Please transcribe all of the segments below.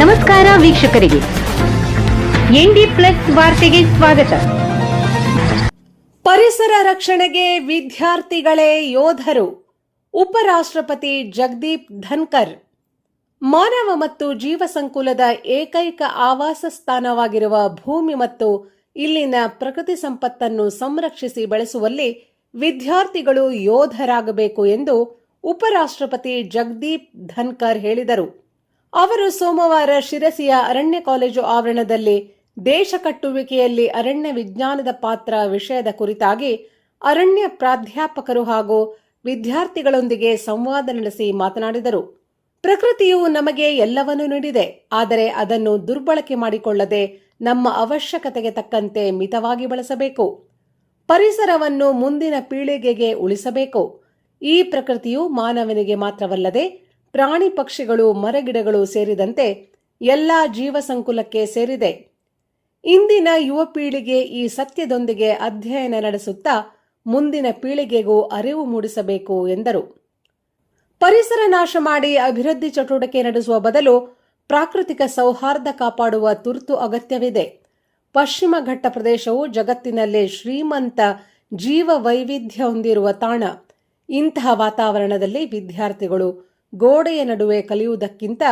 ನಮಸ್ಕಾರ ವೀಕ್ಷಕರಿಗೆ. ND plus ವಾರ್ತೆಗೆ ಸ್ವಾಗತ. ಪರಿಸರ ರಕ್ಷಣೆಗೆ ವಿದ್ಯಾರ್ಥಿಗಳೇ ಯೋಧರು. ಉಪರಾಷ್ಟ್ರಪತಿ ಜಗದೀಪ್ ಧನ್ಕರ್. ಮಾನವ ಮತ್ತು ಜೀವ ಸಂಕುಲದ ಏಕೈಕ ಆವಾಸ ಸ್ಥಾನವಾಗಿರುವ ಭೂಮಿ ಮತ್ತು ಇಲ್ಲಿನ ಪ್ರಕೃತಿ ಸಂಪತ್ತನ್ನು ಸಂರಕ್ಷಿಸಿ ಬೆಳೆಸುವಲ್ಲಿ ವಿದ್ಯಾರ್ಥಿಗಳು ಯೋಧರಾಗಬೇಕು ಎಂದು ಉಪರಾಷ್ಟ್ರಪತಿ ಜಗದೀಪ್ ಧನ್ಕರ್ ಹೇಳಿದರು. ಅವರು ಸೋಮವಾರ ಶಿರಸಿಯ ಅರಣ್ಯ ಕಾಲೇಜು ಆವರಣದಲ್ಲಿ ದೇಶ ಕಟ್ಟುವಿಕೆಯಲ್ಲಿ ಅರಣ್ಯ ವಿಜ್ಞಾನದ ಪಾತ್ರ ವಿಷಯದ ಕುರಿತಾಗಿ ಅರಣ್ಯ ಪ್ರಾಧ್ಯಾಪಕರು ಹಾಗೂ ವಿದ್ಯಾರ್ಥಿಗಳೊಂದಿಗೆ ಸಂವಾದ ನಡೆಸಿ ಮಾತನಾಡಿದರು. ಪ್ರಕೃತಿಯು ನಮಗೆ ಎಲ್ಲವನ್ನೂ ನೀಡಿದೆ, ಆದರೆ ಅದನ್ನು ದುರ್ಬಳಕೆ ಮಾಡಿಕೊಳ್ಳದೆ ನಮ್ಮ ಅವಶ್ಯಕತೆಗೆ ತಕ್ಕಂತೆ ಮಿತವಾಗಿ ಬಳಸಬೇಕು. ಪರಿಸರವನ್ನು ಮುಂದಿನ ಪೀಳಿಗೆಗೆ ಉಳಿಸಬೇಕು. ಈ ಪ್ರಕೃತಿಯು ಮಾನವನಿಗೆ ಮಾತ್ರವಲ್ಲದೆ ಪ್ರಾಣಿ ಪಕ್ಷಿಗಳು, ಮರಗಿಡಗಳು ಸೇರಿದಂತೆ ಎಲ್ಲ ಜೀವ ಸಂಕುಲಕ್ಕೆ ಸೇರಿದೆ. ಇಂದಿನ ಯುವ ಪೀಳಿಗೆ ಈ ಸತ್ಯದೊಂದಿಗೆ ಅಧ್ಯಯನ ನಡೆಸುತ್ತಾ ಮುಂದಿನ ಪೀಳಿಗೆಗೂ ಅರಿವು ಮೂಡಿಸಬೇಕು ಎಂದರು. ಪರಿಸರ ನಾಶ ಮಾಡಿ ಅಭಿವೃದ್ಧಿ ಚಟುವಟಿಕೆ ನಡೆಸುವ ಬದಲು ಪ್ರಾಕೃತಿಕ ಸೌಹಾರ್ದ ಕಾಪಾಡುವ ತುರ್ತು ಅಗತ್ಯವಿದೆ. ಪಶ್ಚಿಮ ಘಟ್ಟ ಪ್ರದೇಶವು ಜಗತ್ತಿನಲ್ಲೇ ಶ್ರೀಮಂತ ಜೀವ ವೈವಿಧ್ಯ ಹೊಂದಿರುವ ತಾಣ. ಇಂತಹ ವಾತಾವರಣದಲ್ಲಿ ವಿದ್ಯಾರ್ಥಿಗಳು ಗೋಡೆಯ ನಡುವೆ ಕಲಿಯುವುದಕ್ಕಿಂತ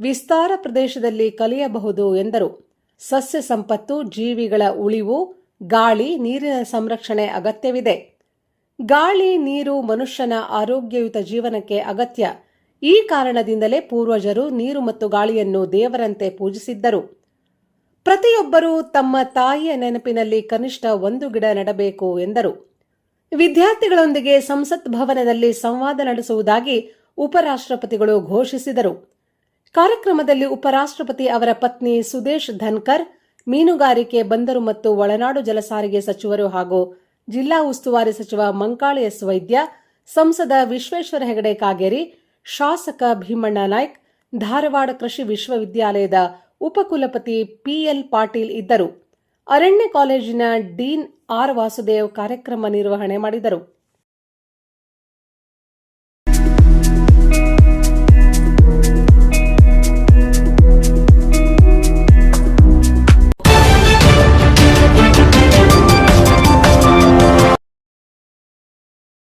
ವಿಸ್ತಾರ ಪ್ರದೇಶದಲ್ಲಿ ಕಲಿಯಬಹುದು ಎಂದರು. ಸಸ್ಯ ಸಂಪತ್ತು, ಜೀವಿಗಳ ಉಳಿವು, ಗಾಳಿ, ನೀರಿನ ಸಂರಕ್ಷಣೆ ಅಗತ್ಯವಿದೆ. ಗಾಳಿ, ನೀರು ಮನುಷ್ಯನ ಆರೋಗ್ಯಯುತ ಜೀವನಕ್ಕೆ ಅಗತ್ಯ. ಈ ಕಾರಣದಿಂದಲೇ ಪೂರ್ವಜರು ನೀರು ಮತ್ತು ಗಾಳಿಯನ್ನು ದೇವರಂತೆ ಪೂಜಿಸಿದ್ದರು. ಪ್ರತಿಯೊಬ್ಬರೂ ತಮ್ಮ ತಾಯಿಯ ನೆನಪಿನಲ್ಲಿ ಕನಿಷ್ಠ ಒಂದು ಗಿಡ ನೆಡಬೇಕು ಎಂದರು. ವಿದ್ಯಾರ್ಥಿಗಳೊಂದಿಗೆ ಸಂಸತ್ ಭವನದಲ್ಲಿ ಸಂವಾದ ನಡೆಸುವುದಾಗಿ ಉಪರಾಷ್ಟ್ರಪತಿಗಳು ಘೋಷಿಸಿದರು. ಕಾರ್ಯಕ್ರಮದಲ್ಲಿ ಉಪರಾಷ್ಟ್ರಪತಿ ಅವರ ಪತ್ನಿ ಸುದೇಶ್ ಧನ್ಕರ್, ಮೀನುಗಾರಿಕೆ, ಬಂದರು ಮತ್ತು ಒಳನಾಡು ಜಲಸಾರಿಗೆ ಸಚಿವರು ಹಾಗೂ ಜಿಲ್ಲಾ ಉಸ್ತುವಾರಿ ಸಚಿವ ಮಂಕಾಳ ಎಸ್ ವೈದ್ಯ, ಸಂಸದ ವಿಶ್ವೇಶ್ವರ ಹೆಗಡೆ ಕಾಗೇರಿ, ಶಾಸಕ ಭೀಮಣ್ಣ ನಾಯ್ಕ್, ಧಾರವಾಡ ಕೃಷಿ ವಿಶ್ವವಿದ್ಯಾಲಯದ ಉಪಕುಲಪತಿ ಪಿಎಲ್ ಪಾಟೀಲ್ ಇದ್ದರು. ಅರಣ್ಯ ಕಾಲೇಜಿನ ಡೀನ್ ಆರ್ ವಾಸುದೇವ್ ಕಾರ್ಯಕ್ರಮ ನಿರ್ವಹಣೆ ಮಾಡಿದರು.